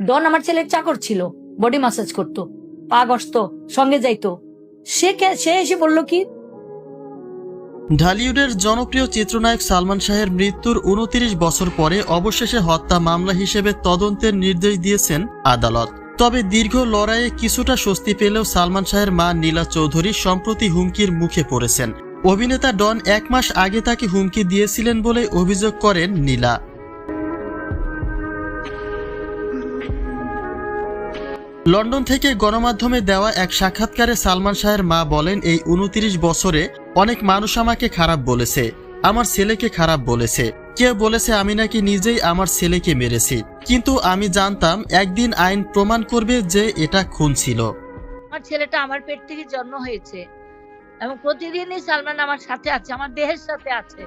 ডন আমার ছেলের চাকর ছিল বডি মাসাজ করতো, পা গসত সঙ্গে যাইতো। সে সে এসে বলল কি, ঢালিউডের জনপ্রিয় চিত্রনায়ক সালমান শাহের মৃত্যুর উনত্রিশ বছর পরে অবশেষে হত্যা মামলা হিসেবে তদন্তের নির্দেশ দিয়েছেন আদালত। তবে দীর্ঘ লড়াইয়ে কিছুটা স্বস্তি পেলেও সালমান শাহের মা নীলা চৌধুরী সম্প্রতি হুমকির মুখে পড়েছেন। অভিনেতা ডন এক মাস আগে তাকে হুমকি দিয়েছিলেন বলে অভিযোগ করেন নীলা। লন্ডন থেকে গণমাধ্যমে দেওয়া এক সাক্ষাৎকারে সালমান শাহের মা বলেন, এই উনত্রিশ বছরে অনেক মানুষ আমাকে খারাপ বলেছে, আমার ছেলেকে খারাপ বলেছে। কেউ বলেছে, আমি নাকি নিজেই আমার ছেলেকে মেরেছি। কিন্তু আমি জানতাম, একদিন আইন প্রমাণ করবে যে এটা খুন ছিল। আমার ছেলেটা আমার পেট থেকে জন্ম হয়েছে এবং প্রতিদিনই সালমান আমার সাথে আছে, আমার দেহের সাথে আছে।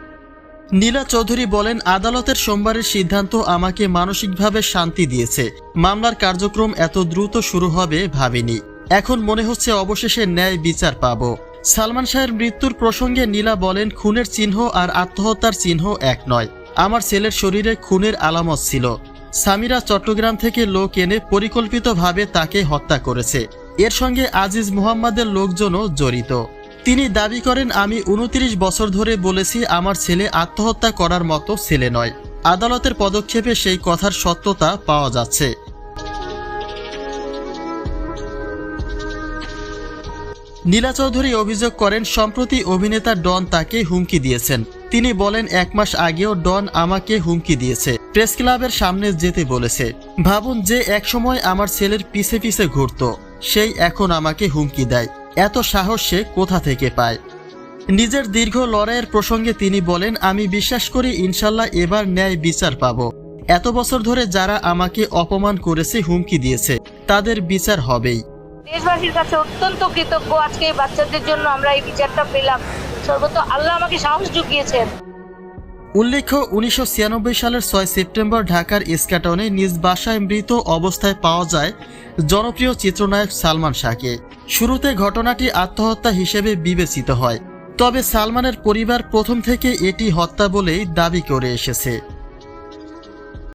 নীলা চৌধুরী বলেন, আদালতের সোমবারের সিদ্ধান্ত আমাকে মানসিকভাবে শান্তি দিয়েছে। মামলার কার্যক্রম এত দ্রুত শুরু হবে ভাবিনি। এখন মনে হচ্ছে অবশেষে ন্যায় বিচার পাব। সালমান শাহের মৃত্যুর প্রসঙ্গে নীলা বলেন, খুনের চিহ্ন আর আত্মহত্যার চিহ্ন এক নয়। আমার ছেলের শরীরে খুনের আলামত ছিল। সামিরা চট্টগ্রাম থেকে লোক এনে পরিকল্পিতভাবে তাকে হত্যা করেছে। এর সঙ্গে আজিজ মুহাম্মাদের লোকজনও জড়িত। তিনি দাবি করেন, আমি উনত্রিশ বছর ধরে বলেছি আমার ছেলে আত্মহত্যা করার মতো ছেলে নয়। আদালতের পদক্ষেপে সেই কথার সত্যতা পাওয়া যাচ্ছে। নীলা চৌধুরী অভিযোগ করেন, সম্প্রতি অভিনেতা ডন তাকে হুমকি দিয়েছেন। তিনি বলেন, এক মাস আগেও ডন আমাকে হুমকি দিয়েছে। প্রেস ক্লাবের সামনে যেতে বলেছে। ভাবুন যে একসময় আমার ছেলের পিছে পিছে ঘুরতো। সেই এখন আমাকে হুমকি দেয়। এত সাহস সে কোথা থেকে পায়? নিজের দীর্ঘ লড়াইয়ের প্রসঙ্গে তিনি বলেন, আমি বিশ্বাস করি ইনশাল্লাহ এবার ন্যায় বিচার পাবো। এত বছর ধরে যারা আমাকে অপমান করেছে, হুমকি দিয়েছে, তাদের বিচার হবেই। দেশবাসীর কাছে অত্যন্ত কৃতজ্ঞ। আজকে বাচ্চাদের জন্য আমরা এই বিচারটা পেলাম। সর্বত আল্লাহ আমাকে সাহস জুগিয়েছেন উল্লেখ্য, উনিশশো ছিয়ানব্বই সালের ছয় সেপ্টেম্বর ঢাকার ইস্কাটনে নিজ বাসায় মৃত অবস্থায় পাওয়া যায় জনপ্রিয় চিত্রনায়ক সালমান শাহকে। শুরুতে ঘটনাটি আত্মহত্যা হিসেবে বিবেচিত হয়। তবে সালমানের পরিবার প্রথম থেকে এটি হত্যা বলেই দাবি করে এসেছে।